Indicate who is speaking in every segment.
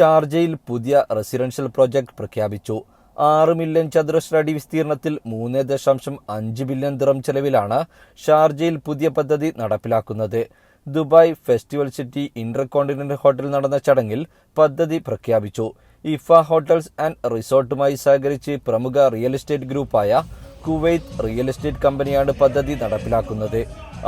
Speaker 1: ഷാർജയിൽ പുതിയ residential project പ്രഖ്യാപിച്ചു. ആറ് മില്യൺ ചതുരശ്ര അടി വിസ്തീർണത്തിൽ മൂന്ന് ദശാംശം അഞ്ച് ബില്യൺ ദിറം ചെലവിലാണ് ഷാർജയിൽ പുതിയ പദ്ധതി നടപ്പിലാക്കുന്നത്. Dubai festival city intercontinental hotel നടന്ന ചടങ്ങിൽ പദ്ധതി പ്രഖ്യാപിച്ചു. ഇഫ ഹോട്ടൽസ് ആൻഡ് റിസോർട്ടുമായി സഹകരിച്ച് പ്രമുഖ റിയൽ എസ്റ്റേറ്റ് ഗ്രൂപ്പായ കുവൈത്ത് റിയൽ എസ്റ്റേറ്റ് കമ്പനിയാണ് പദ്ധതി നടപ്പിലാക്കുന്നത്.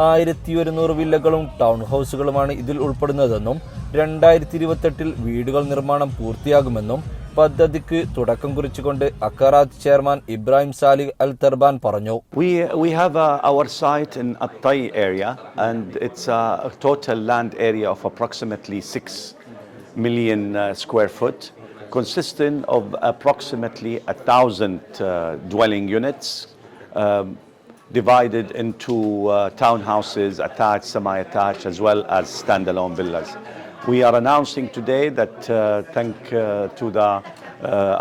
Speaker 1: ആയിരത്തി ഒരുന്നൂറ് വില്ലകളും ടൗൺ ഹൗസുകളുമാണ് ഇതിൽ ഉൾപ്പെടുന്നതെന്നും രണ്ടായിരത്തി ഇരുപത്തെട്ടിൽ വീടുകൾ നിർമ്മാണം പൂർത്തിയാകുമെന്നും പദ്ധതിക്ക് തുടക്കം കുറിച്ചുകൊണ്ട് Aqarat chairman Ibrahim Salih Al Terban പറഞ്ഞു.
Speaker 2: We, we have uh, our site in Attai area, and it's a total land area of approximately 6 million square foot, consisting of approximately a thousand uh, dwelling units, um, divided into uh, townhouses, attached, semi-attached, as well as standalone villas. We are announcing today that, uh, thank uh, to the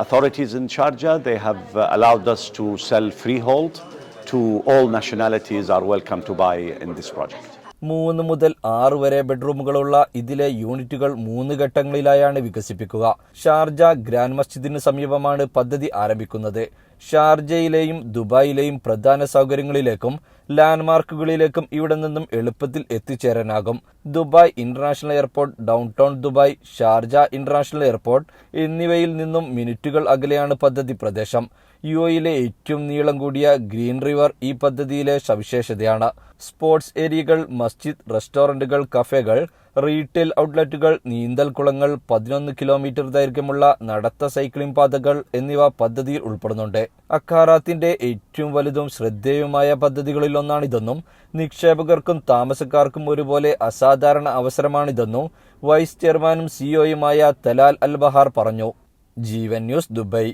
Speaker 2: authorities in Sharjah, they have allowed us to sell freehold to all nationalities are welcome to buy in this project.
Speaker 1: മൂന്ന് മുതൽ ആറ് വരെ ബെഡ്റൂമുകളുള്ള ഇതിലെ യൂണിറ്റുകൾ മൂന്ന് ഘട്ടങ്ങളിലായാണ് വികസിപ്പിക്കുക. Sharjah grand മസ്ജിദിന് സമീപമാണ് പദ്ധതി ആരംഭിക്കുന്നത്. ഷാർജയിലെയും ദുബായിലെയും പ്രധാന സൗകര്യങ്ങളിലേക്കും ലാൻഡ്മാർക്കുകളിലേക്കും ഇവിടെ നിന്നും എളുപ്പത്തിൽ എത്തിച്ചേരാനാകും. Dubai international airport downtown Dubai Sharjah international airport എന്നിവയിൽ നിന്നും മിനിറ്റുകൾ അകലെയാണ് പദ്ധതി പ്രദേശം. യു എയിലെ ഏറ്റവും നീളം കൂടിയ ഗ്രീൻ റിവർ ഈ പദ്ധതിയിലെ സവിശേഷതയാണ്. സ്പോർട്സ് ഏരിയകൾ മസ്ജിദ് റെസ്റ്റോറന്റുകൾ കഫേകൾ റീറ്റെയിൽ ഔട്ട്ലെറ്റുകൾ നീന്തൽ കുളങ്ങൾ പതിനൊന്ന് കിലോമീറ്റർ ദൈർഘ്യമുള്ള നടത്ത സൈക്ലിംഗ് പാതകൾ എന്നിവ പദ്ധതിയിൽ ഉൾപ്പെടുന്നുണ്ട്. അക്കാറാത്തിന്റെ ഏറ്റവും വലുതും ശ്രദ്ധേയവുമായ പദ്ധതികളിലൊന്നാണിതെന്നും നിക്ഷേപകർക്കും താമസക്കാർക്കും ഒരുപോലെ അസാധാരണ അവസരമാണിതെന്നും വൈസ് ചെയർമാനും സിഇഒയുമായ തലാൽ അൽ ബഹാർ പറഞ്ഞു. Jeevan news Dubai.